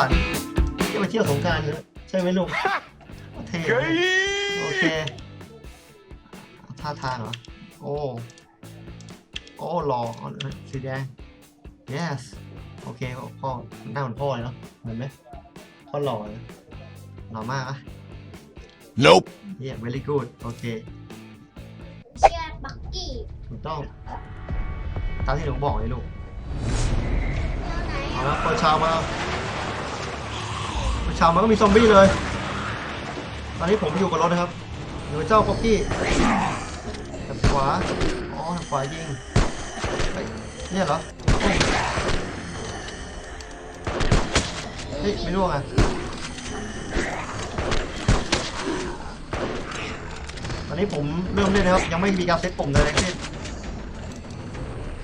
สันที่มาเที่ยวสงกรารเนอะใช่ไหมลูกเท่นะโอเคท่าทางเหรอ โอ้ โอ้หล่ออ๋อสีแดง yes โอเคพ่อหน้าเหมือนพ่อเลยเนาะเหมือนไหมพ่อหล่อเลยหล่อมากอะ Nope. yeah very good โอเคเชียร์บักกี้ถูกต้องตามที่หนูบอกเลยลูกตัวไหนเอาอะละเปิดชาวมา ปิดชาวมาก็มีซอมบี้เลย ตอนนี้ผมอยู่กับรถนะครับหนูเจ้าป๊อกกี้ทางขวา อ๋อทางขวายิงเฮ้ยเนี่ยเหรอ เฮ้ย ไม่ร่วงอะตอนนี้ผมเริ่มเล่นนะครับ ยังไม่มีการเซตปุ่มเลยทั้งสิ้น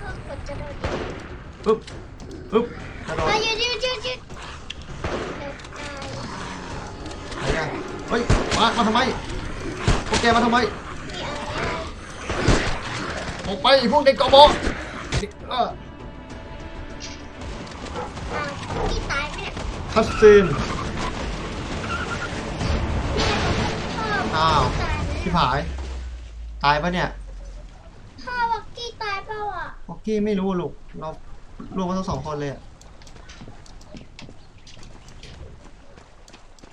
พ่อกดจะโดนยิงปึ๊บปึ๊บกระโดดมาหยุดหยุดหยุดหยุดเดี๋ยว ตายไหนอะเฮ้ยมามาทำไมพวกแกมาทำไมมีอะไรออกไปพวกเด็กกบฏเด็กเอออะบักกี้ตายไหมเนี่ยคัสซีนพ่ออ้าวตายไหมที่ผาย ตายปะเนี่ยพ่อบักกี้ตายเปล่าอะพอกกี้ไม่รู้ลูกเรารวมกันทั้งสองคนเลยอะ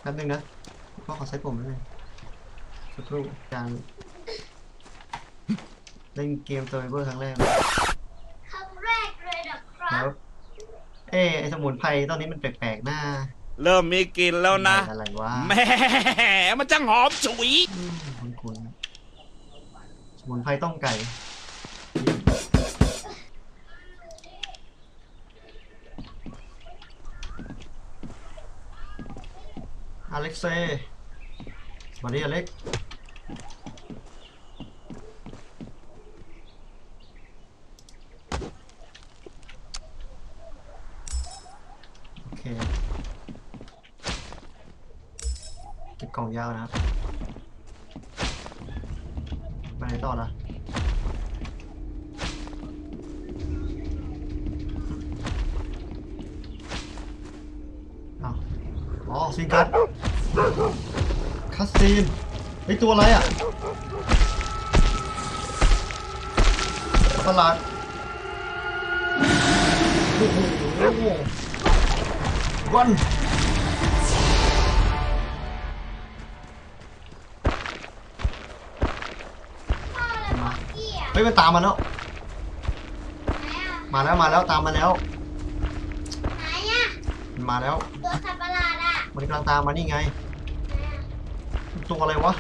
แป๊บนึงนะพ่ อขอใช้ผมนิดนึงสักครู่การเล่นเกมเซอร์ไวเวอร์ครั้งแรกครั้งแรกเลยนะคครัรับ บเอ๊ะไอสมุนไพรตอนนี้มันแปลกๆหน้าเริ่มมีกลิ่นแล้วนะอะไรวะแหม่มันจังหอมฉุย อืมคุ้นๆสมุนไพรต้มไก่ อเล็กเซ่ สวัสดีอเล็กโอเคเก็บกล่องยาวนะครับไปไหนต่อละอ๋อซีนคัส คัสซีนไอตัวอะไรอะประหลาดโอ้โหวันพ่อแล้วบักกี้อะเฮ้ยมันตามมาแล้วไหนอะมาแล้วมาแล้วตามมาแล้ว ไหนอะมันมาแล้ว ตัวสัตว์ประหลาดอะมันกำลังตามมานี่ไงไหนอะ ตัวอะไรวะ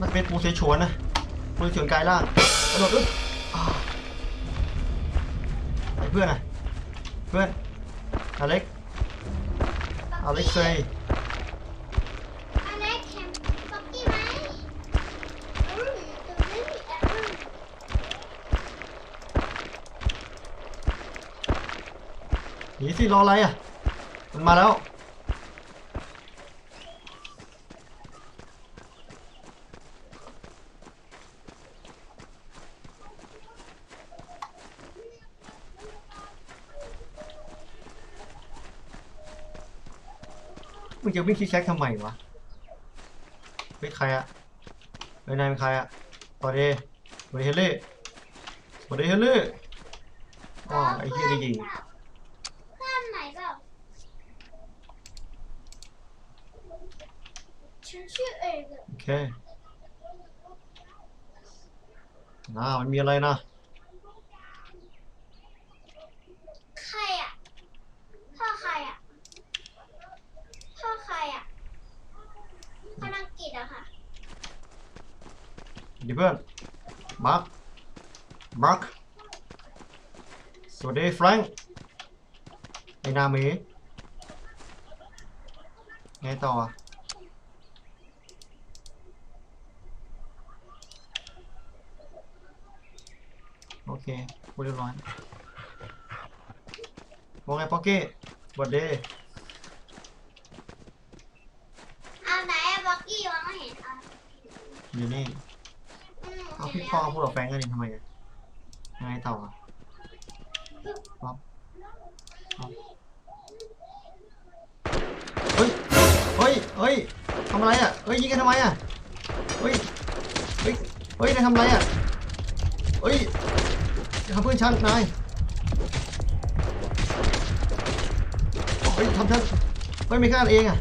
มันเป็นปูเสฉวนนะปูเสฉวนกายล่างกระโดดอึ๊บอ่าไอ้เพื่อนอะเพื่อนอเล็กอเล็กเซย์อเล็กเห็นบักกี้ไหมอืมตรงนี้มีแอปเปิ้ลหนีสิรออะไรอะมันมาแล้ว มึงจะวิ่งคิกแซกทำไมวะเฮ้ยใครอะเฮ้ยนายเป็นใครอะสวัสดีสวัสดีเฮลลี่สวัสดีเฮลลี่อ๋อไอ้เหี้ยได้ยิงเพื่อนไหนเปล่าฉันชื่อเอกอะโอเคอ่ามันมีอะไรนะ ใครอะ พ่อใครอะ พ่อใครอะคนอังกฤษอะค่ะ ดีเพื่อนมาร์คมาร์คสวัสดีแฟรงค์ไอ้นาเมไงต่ออะโอเคพูดเรียบร้อยว่าไงป๊อกกี้สวัสดีเอาไหนอะบ็อกกี้วางไม่เห็นเอาอยู่นี่อืม พี่พ่อพูดกับแฟนกันเอทำไมอะยังไงต่ออะป๊อปเฮ้ย เฮ้ย เฮ้ยทำอะไรอะเฮ้ยยิงกันทำไมอะเฮ้ย เฮ้ย เฮ้ยนายทำอะไรอะเฮ้ยทำเพื่อนฉันนายเฮ้ยทำฉันเฮ้ยไม่กล้าเองอะ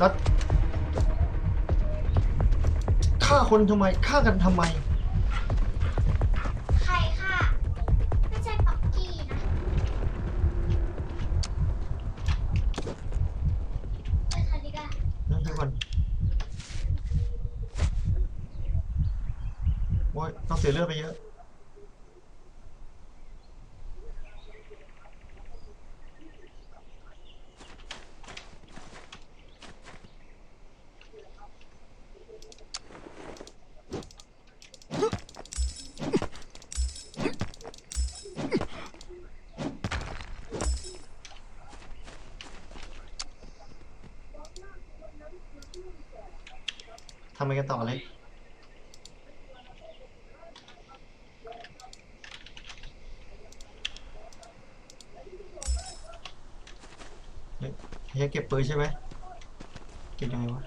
สัตว์ คนทำไมฆ่ากันทำไม ใครค่ะ ไม่ใช่ปักกี้นะไปค่ะดีกว่านั่งดูก่อนโอ้ยต้องเสียเลือดไปเยอะ ทำไมกันต่อเลยเฮ้ยเฮียเก็บปืนใช่ไหมเก็บยังไงวะ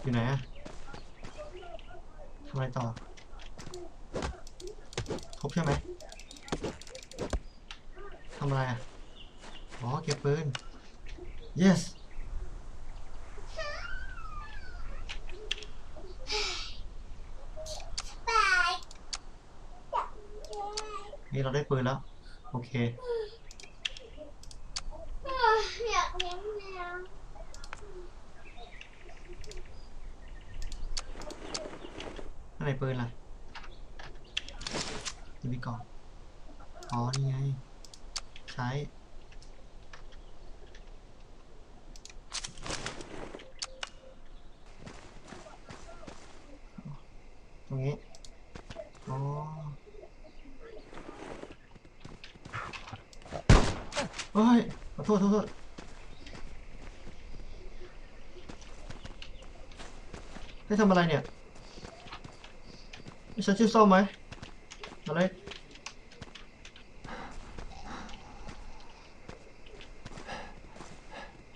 อยู่ไหนอะทำอะไรต่อทุบใช่ไหมทำอะไรอะอ๋อ เก็บปืน yes บายอยากเล่ นี่เราได้ปืนแล้ว โอเค อยากเลี้ยงแมวข้างในปืนล่ะนี่มีกล่องอ๋อ นี่ไง ใช้ ตรงนี้ อ๋อ เฮ้ยขอโทษโทษให้ทำอะไรเนี่ยนี่ฉันชื่อส้มไหมอะไร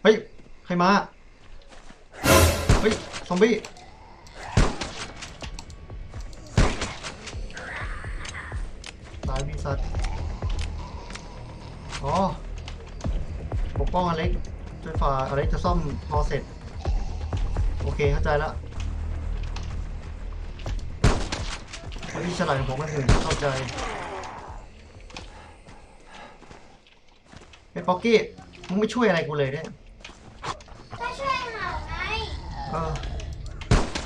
เฮ้ย ใครมา เฮ้ย ซอมบี้ตายพี่สัตว์ อ๋อ ปกป้องอเล็กจนฝ่าอเล็กจะซ่อมพอเสร็จ โอเคเข้าใจแล้วคนที่ฉลาดกว่าผมก็คือเข้าใจไอ้ป๊อกกี้มึงไม่ช่วยอะไรกูเลยเนี่ยก็ช่วยหาไงเออ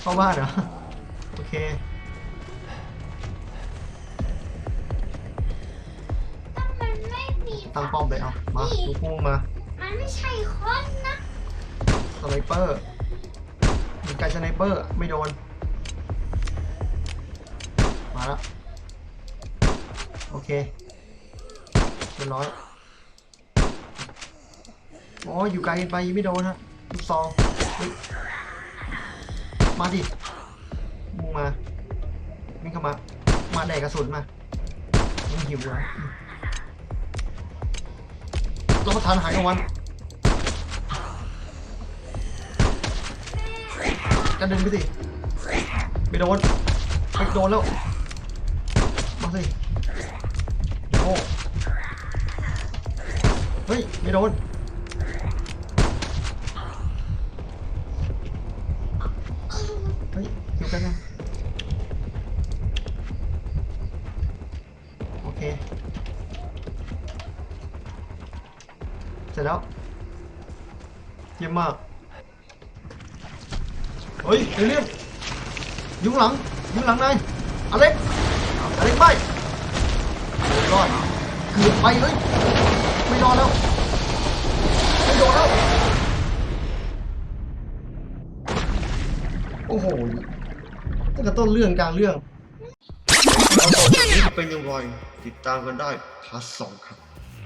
เข้าบ้านเหรอโอเคถ้ามันไม่มีตั้งป้อมเลยเอามาดูพุ่งมา มันไม่ใช่คนนะสไนเปอร์ยิงไกลสไนเปอร์ ไม่โดน มาแล้วโอเคเรียบร้อยอ๋ออยู่ไกลไปยิงไม่โดนฮะลูกซองมาดิมึงมาวิ่งเข้ามา มาแดกกระสุนมามึงหิวเหรอเราประทานอาหารกลางวัน กระเด็นไปสิไม่โดนไม่โดนแล้วมาสิโอ้เฮ้ยไม่โดนเฮ้ยอยู่กันนะโอเคเสร็จแล้วเยี่ยมมาก เฮ้ยเอเลี่ยนยุงหลังยุงหลังนายอเล็กอเล็กไปรอดเกือบไปเลยไม่รอดแล้วไม่โดนแล้วโอ้โหตั้งแต่ต้นเรื่องกลางเรื่องเราตอจากนี้เป็นยังไงติดตามกันได้พาร์ทสองครับ